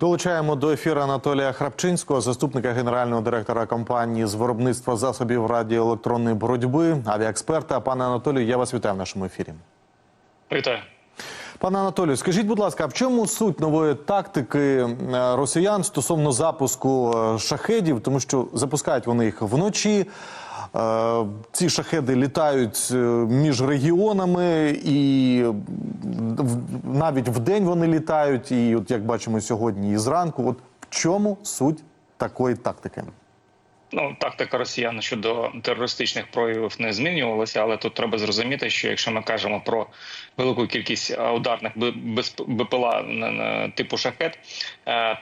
Долучаємо до ефіру Анатолія Храпчинського, заступника генерального директора компанії з виробництва засобів радіоелектронної боротьби, авіаексперта. Пане Анатолію, я вас вітаю в нашому ефірі. Вітаю. Пане Анатолію, скажіть, будь ласка, в чому суть нової тактики е, росіян стосовно запуску е, шахедів? Тому що запускають вони їх вночі. Е, Ці шахеди літають е, між регіонами, і навіть в день вони літають. І от як бачимо сьогодні, і зранку. От в чому суть такої тактики? Ну, тактика росіян щодо терористичних проявів не змінювалася, але тут треба зрозуміти, що якщо ми кажемо про велику кількість е, ударних БПЛА типу шахет,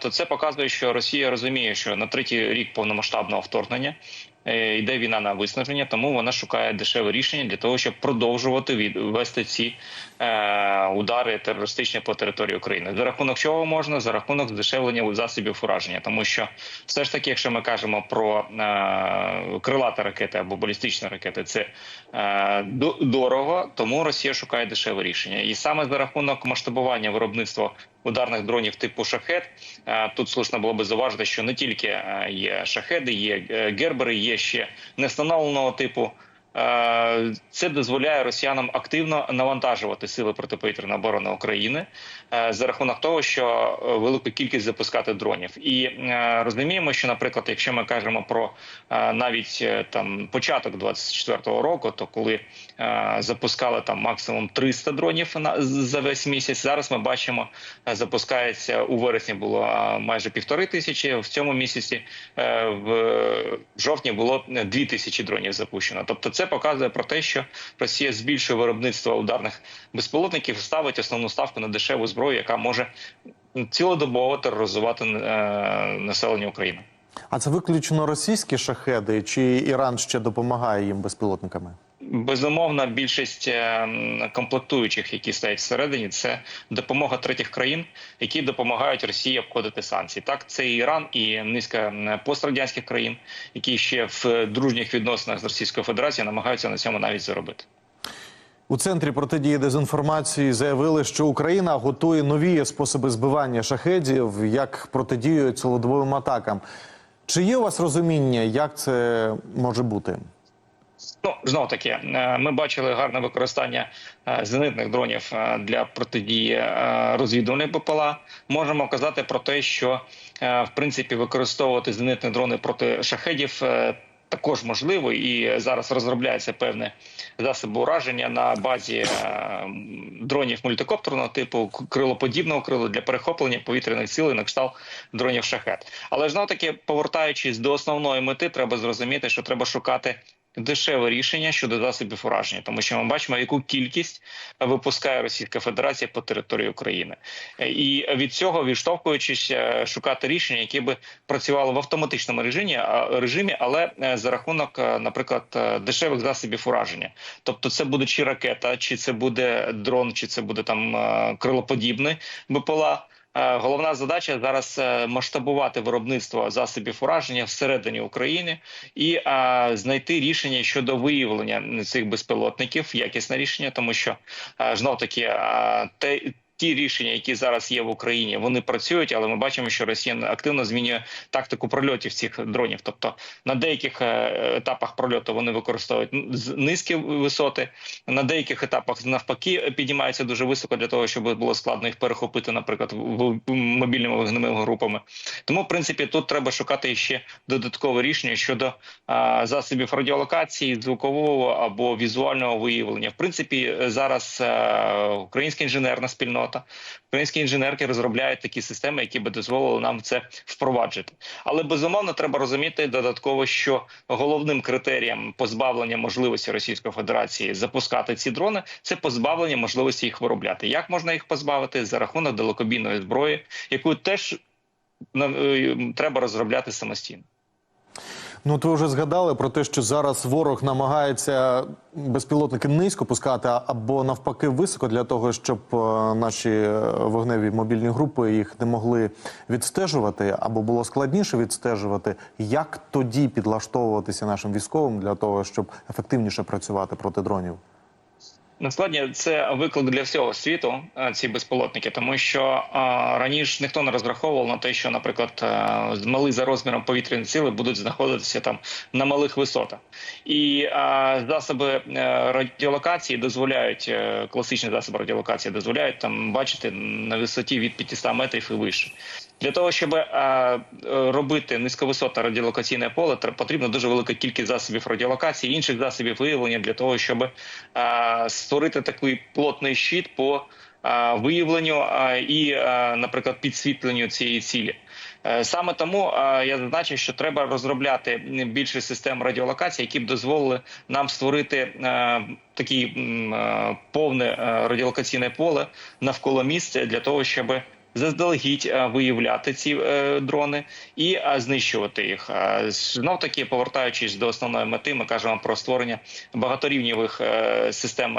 то це показує, що Росія розуміє, що на третій рік повномасштабного вторгнення йде війна на виснаження, тому вона шукає дешеве рішення для того, щоб продовжувати від- вести ці е, удари терористичні по території України. За рахунок чого можна? За рахунок здешевлення засобів ураження, тому що все ж таки, якщо ми кажемо про е, крилаті ракети або балістичні ракети, це е, дорого, тому Росія шукає дешеве рішення. І саме за рахунок масштабування виробництва ударних дронів типу шахет, е, тут слушно було би зауважити, що не тільки е, є шахеди, є е, гербери, є ще нестановленого типу. Е, Це дозволяє росіянам активно навантажувати сили протиповітряної оборони України е, за рахунок того, що е, велику кількість запускати дронів, і розуміємо, що, наприклад, якщо ми кажемо про навіть там початок 24-го року, то коли запускали там максимум 300 дронів за весь місяць, зараз ми бачимо, запускається у вересні було майже півтори тисячі. В цьому місяці в жовтні було дві тисячі дронів запущено. Тобто, це показує про те, що Росія збільшує виробництво ударних безпілотників, ставить основну ставку на дешеву зброю, яка може цілодобово тероризувати е, населення України. А це виключно російські шахеди, чи Іран ще допомагає їм безпілотниками? Безумовно, більшість е, комплектуючих, які стоять всередині, це допомога третіх країн, які допомагають Росії обходити санкції. Так, це і Іран і низка пострадянських країн, які ще в дружніх відносинах з Російською Федерацією намагаються на цьому навіть заробити. У центрі протидії дезінформації заявили, що Україна готує нові способи збивання шахедів, як протидіють цілодобовим атакам. Чи є у вас розуміння, як це може бути? Ну знов таки, е, ми бачили гарне використання е, зенитних дронів е, для протидії розвідувальних БПЛА. Можемо казати про те, що в принципі використовувати зенитні дрони проти шахедів. Також можливо, і зараз розробляються певні засоби ураження на базі дронів мультикоптерного типу крилоподібного крила для перехоплення повітряних сил на кшталт дронів шахет. Але знов таки, повертаючись до основної мети, треба зрозуміти, що треба шукати дешеве рішення щодо засобів ураження, тому що ми бачимо, яку кількість випускає Російська Федерація по території України, Е, і від цього відштовхуючись, е, шукати рішення, які би працювали в автоматичному режимі, режимі, але е, за рахунок, наприклад, дешевих засобів ураження. Тобто, це буде чи ракета, чи це буде дрон, чи це буде там крилоподібний БПЛА. Е, Головна задача зараз е, масштабувати виробництво засобів ураження всередині України і е, знайти рішення щодо виявлення цих безпілотників, якісне рішення, тому що знов таки те. Ті рішення, які зараз є в Україні, вони працюють, але ми бачимо, що Росія активно змінює тактику прольотів цих дронів. Тобто на деяких е, етапах прольоту вони використовують низькі висоти, на деяких етапах навпаки піднімаються дуже високо для того, щоб було складно їх перехопити, наприклад, в- мобільними вогневими групами. Тому, в принципі, тут треба шукати ще додаткове рішення щодо а, засобів радіолокації, звукового або візуального виявлення. В принципі, зараз е, українська інженерна спільнота, українські інженерки розробляють такі системи, які би дозволили нам це впроваджити. Але безумовно треба розуміти додатково, що головним критерієм позбавлення можливості Російської Федерації запускати ці дрони це позбавлення можливості їх виробляти. Як можна їх позбавити за рахунок далекобійної зброї, яку теж е, треба розробляти самостійно. Ну, от ви вже згадали про те, що зараз ворог намагається безпілотники низько пускати або навпаки високо для того, щоб е, наші е, вогневі мобільні групи їх не могли відстежувати, або було складніше відстежувати. Як тоді підлаштовуватися нашим військовим для того, щоб ефективніше працювати проти дронів? Насправді це виклик для всього світу. е, Ці безпілотники, тому що е, раніше ніхто не розраховував на те, що, наприклад, е, мали за розміром повітряні сили будуть знаходитися там на малих висотах, і е, засоби радіолокації дозволяють класичні засоби радіолокації дозволяють там бачити на висоті від 500 метрів і вище. Для того щоб е, робити низьковисотне радіолокаційне поле, тр- потрібна дуже велика кількість засобів радіолокації, інших засобів виявлення для того, щоб е, створити такий плотний щит по е, виявленню і, наприклад, підсвітленню цієї цілі. Саме тому я зазначив, що треба розробляти більше систем радіолокації, які б дозволили нам створити е, такі е, повне радіолокаційне поле навколо місця для того, щоб заздалегідь е, виявляти ці е, дрони і е, знищувати їх. Знов таки, повертаючись до основної мети, ми кажемо про створення багаторівнєвих е, систем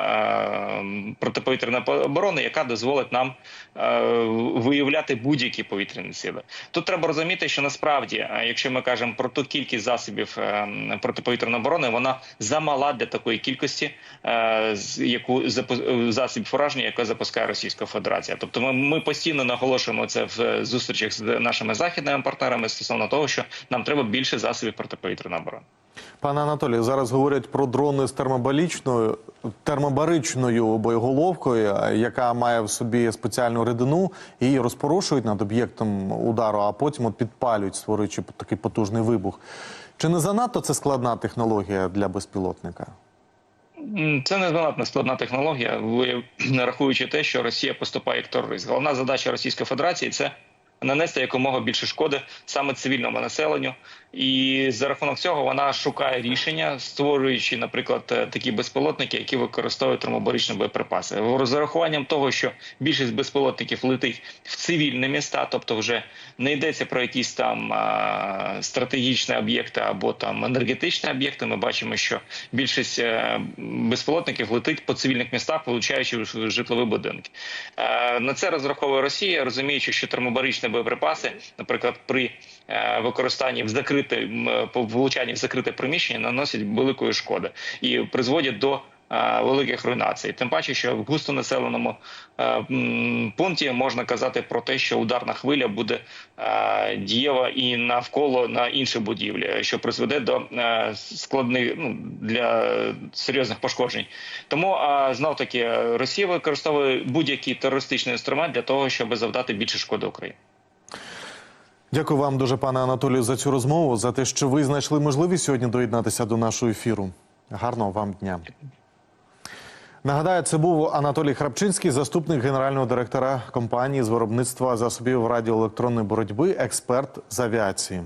протиповітряної оборони, яка дозволить нам виявляти будь-які повітряні сили. Тут треба розуміти, що насправді, якщо ми кажемо про ту кількість засобів протиповітряної оборони, вона замала для такої кількості, яку засіб ураження, яке запускає Російська Федерація. Тобто, ми, ми постійно наголошуємо це в е, зустрічах з нашими західними партнерами стосовно того, що нам треба більше засобів протиповітряної оборони. Пане Анатолію, зараз говорять про дрони з термобаричною, термобаричною боєголовкою, е, яка має в собі спеціальну рідину, її розпорошують над об'єктом удару, а потім от підпалюють, створюючи такий потужний вибух. Чи не занадто це складна технологія для безпілотника? Це не занадто складна технологія, ви- рахуючи те, що Росія поступає як терорист. Головна задача Російської Федерації це нанести якомога більше шкоди саме цивільному населенню, і за рахунок цього вона шукає рішення, створюючи, наприклад, е, такі безпілотники, які використовують термобаричні боєприпаси. З урахуванням того, що більшість безпілотників летить в цивільні міста, тобто вже не йдеться про якісь там стратегічні об'єкти або там енергетичні об'єкти. Ми бачимо, що більшість е, безпілотників летить по цивільних містах, влучаючи в житлові будинки. Е, На це розраховує Росія, розуміючи, що термобаричні боєприпаси, наприклад, при е, використанні в закрите влучанні в закрите приміщення наносять великої шкоди і призводять до е, великих руйнацій. Тим паче, що в густонаселеному е, пункті можна казати про те, що ударна хвиля буде дієва і навколо на інші будівлі, що призведе до складних ну, для серйозних пошкоджень. Тому знов таки Росія використовує будь-який терористичний інструмент для того, щоб завдати більше шкоди Україні. Дякую вам дуже, пане Анатолію, за цю розмову, за те, що ви знайшли можливість сьогодні доєднатися до нашого ефіру. Гарного вам дня. Нагадаю, це був Анатолій Храпчинський, заступник генерального директора компанії з виробництва засобів радіоелектронної боротьби, експерт з авіації.